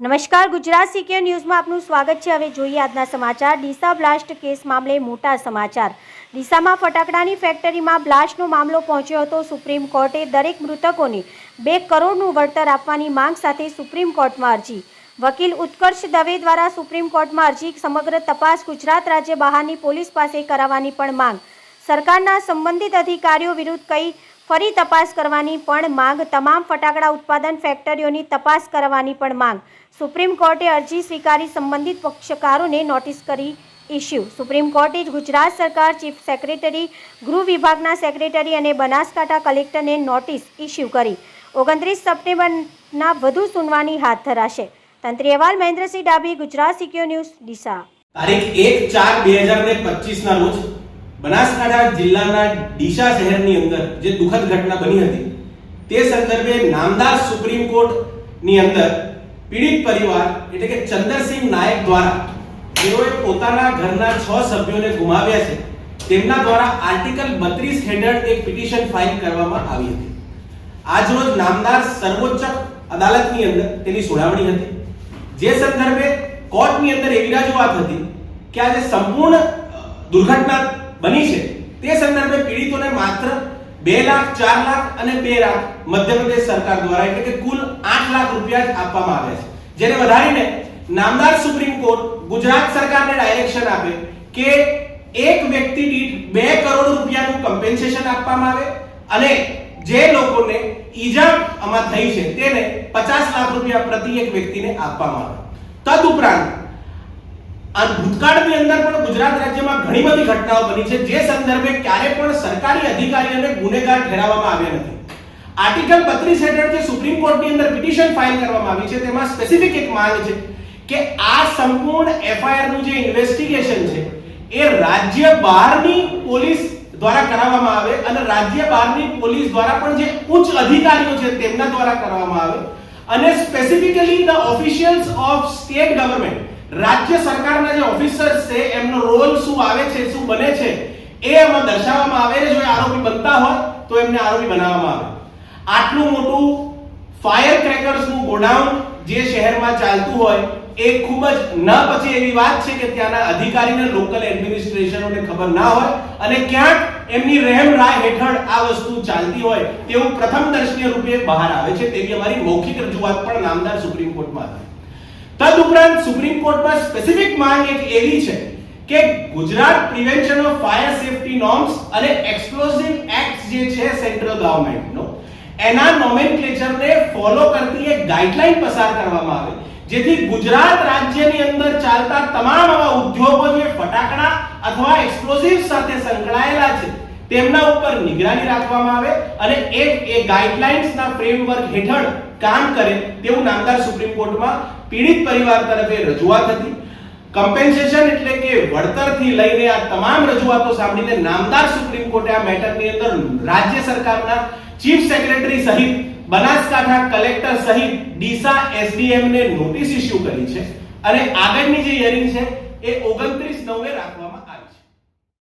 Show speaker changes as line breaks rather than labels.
નમસ્કાર, ગુજરાત સિક્યોર ન્યૂઝમાં આપનું સ્વાગત છે. હવે જોઈએ આજના સમાચાર. ડીસા બ્લાસ્ટ કેસ મામલે મોટા સમાચાર. ડીસામાં ફટાકડાની ફેક્ટરીમાં બ્લાસ્ટનો મામલો પહોંચ્યો હતો. સુપ્રીમ કોર્ટે દરેક મૃતકોને બે કરોડનું વળતર આપવાની માંગ સાથે સુપ્રીમ કોર્ટમાં અરજી. વકીલ ઉત્કર્ષ દવે દ્વારા સુપ્રીમ કોર્ટમાં અરજી સમગ્ર તપાસ ગુજરાત રાજ્ય બહારની પોલીસ પાસે કરાવવાની પણ માંગ. સરકારના સંબંધિત અધિકારીઓ વિરુદ્ધ કઈ ફરી તપાસ કરવાની પણ માંગ. તમામ ફટાકડા ઉત્પાદન ફેક્ટરીઓની તપાસ કરવાની પણ માંગ. સુપ્રીમ કોર્ટે અરજી સ્વીકારી સંબંધિત પક્ષકારોને નોટિસ કરી ઇસ્યુ સુપ્રીમ કોર્ટે ગુજરાત સરકાર, ચીફ સેક્રેટરી, ગૃહ વિભાગના સેક્રેટરી અને બનાસકાંઠા કલેક્ટરને નોટિસ ઇસ્યુ કરી. ઓગણત્રીસ સપ્ટેમ્બરના વધુ સુનવાની હાથ ધરાશે. તંત્રી અહેવાલ, મહેન્દ્રસિંહ ડાભી, ગુજરાત સિક્યો ન્યૂઝ, ડીસા.
તારીખ એક ચાર બે હજાર ને પચીસ ના રોજ બનાસકાંઠા જિલ્લાના ડીસા શહેરની અંદર જે દુઃખદ ઘટના બની હતી, તે સંદર્ભે નામદાર સુપ્રીમ કોર્ટની અંદર પીડિત પરિવાર એટલે કે ચંદ્રસિંહ નાયક દ્વારા જેઓએ પોતાના ઘરના છ સભ્યોને ગુમાવ્યા છે. તેમના દ્વારા આર્ટિકલ બત્રીસ હેઠળ એક પિટિશન ફાઇલ કરવામાં આવી હતી. આજરોજ નામદાર સર્વોચ્ચ અદાલતની અંદર તેની સુનાવણી હતી. જે સંદર્ભે કોર્ટની અંદર એવી રજૂઆત હતી કે આજે સંપૂર્ણ દુર્ઘટના બની છે. તે સંદર્ભે પીડિતોને માત્ર બે લાખ, ચાર લાખ અને બે લાખ મધ્યપ્રદેશ સરકાર દ્વારા એટલે કે કુલ આઠ લાખ રૂપિયા જ આપવામાં આવ્યા છે. જેને વધારીને નામદાર સુપ્રીમ કોર્ટ ગુજરાત સરકારને ડાયરેક્શન આપે કે એક વ્યક્તિ દીઠ બે કરોડ રૂપિયાનું કમ્પેન્સેશન આપવામાં આવે અને જે લોકોને ઈજા આમાં થઈ છે તેને પચાસ લાખ રૂપિયા પ્રતિ એક વ્યક્તિને આપવામાં આવે. તદુપરાંત આ ભૂતકાળની અંદર પણ ગુજરાત રાજ્યમાં ઘણી બધી ઘટનાઓ બની છે. જે સંદર્ભે ક્યારે પણ સરકારી અધિકારીઓને ગુનેગાર ઠેરવવામાં આવ્યા નથી. આર્ટિકલ 32 હેઠળ જે સુપ્રીમ કોર્ટની અંદર પિટિશન ફાઇલ કરવામાં આવી છે, તેમાં સ્પેસિફિક એક માંગ છે કે આ સંપૂર્ણ એફઆઈઆરનું જે ઇન્વેસ્ટિગેશન છે, એ રાજ્ય બહારની પોલીસ દ્વારા કરાવવામાં આવે અને રાજ્ય બહારની પોલીસ દ્વારા પણ જે ઉચ્ચ અધિકારીઓ છે, તેમના દ્વારા કરવામાં આવે. અને specifically the officials of state government રાજ્ય સરકારના જે ઓફિસર્સ છે, એમનો રોલ શું આવે છે, શું બને છે, એ એમાં દર્શાવવામાં આવે અને જો આરોપી બનતા હોય, તો એમને આરોપી બનાવવામાં આવે. આટલું મોટું ફાયર ક્રેકર્સનું ગોડાઉન જે શહેરમાં ચાલતું હોય, એ ખૂબ જ ન પછી એવી વાત છે કે ત્યાંના અધિકારીને લોકલ એડમિનિસ્ટ્રેશનોને ખબર ના હોય અને ક્યાંક એમની રહેમ રાય હેઠળ આ વસ્તુ ચાલતી હોય, તેવું પ્રથમ દર્શનીય રૂપે બહાર આવે છે. તેવી અમારી મૌખિક રજૂઆત પણ નામદાર સુપ્રીમ કોર્ટમાં. હતી તદુપરાંત સુપ્રીમ કોર્ટમાં સ્પેસિફિક માંગ એક એવી છે કે Gujarat prevention of fire safety norms અને એક્સપ્લોઝિવ એક્ટ જે છે સેન્ટ્રલ ગવર્નમેન્ટનો એના નોમેનક્લેચરને ફોલો કરતી એક ગાઈડલાઈન પસાર કરવામાં આવે, જેથી ગુજરાત રાજ્યની અંદર ચાલતા તમામ આવા ઉદ્યોગો જે ફટાકડા અથવા એક્સપ્લોઝિવ સાથે સંકળાયેલા છે, તેમના ઉપર નિગરાની રાખવામાં આવે અને એ એ ગાઈડલાઇન્સના ફ્રેમવર્ક હેઠળ કામ કરે તેવું નામદાર સુપ્રીમ કોર્ટમાં પીડિત પરિવાર તરફે રજૂઆત હતી. કમ્પેન્સેશન એટલે કે વળતરથી લઈને આ તમામ રજૂઆતો સાંભળીને નામદાર સુપ્રીમ કોર્ટે આ મેટરની અંદર રાજ્ય સરકારના ચીફ સેક્રેટરી સહિત બનાસકાંઠા કલેક્ટર સહિત ડીસા એસડીએમ ને નોટિસ ઇસ્યુ કરી છે. અને આગળની જે હિયરિંગ છે, એ 29 નવે રાખવામાં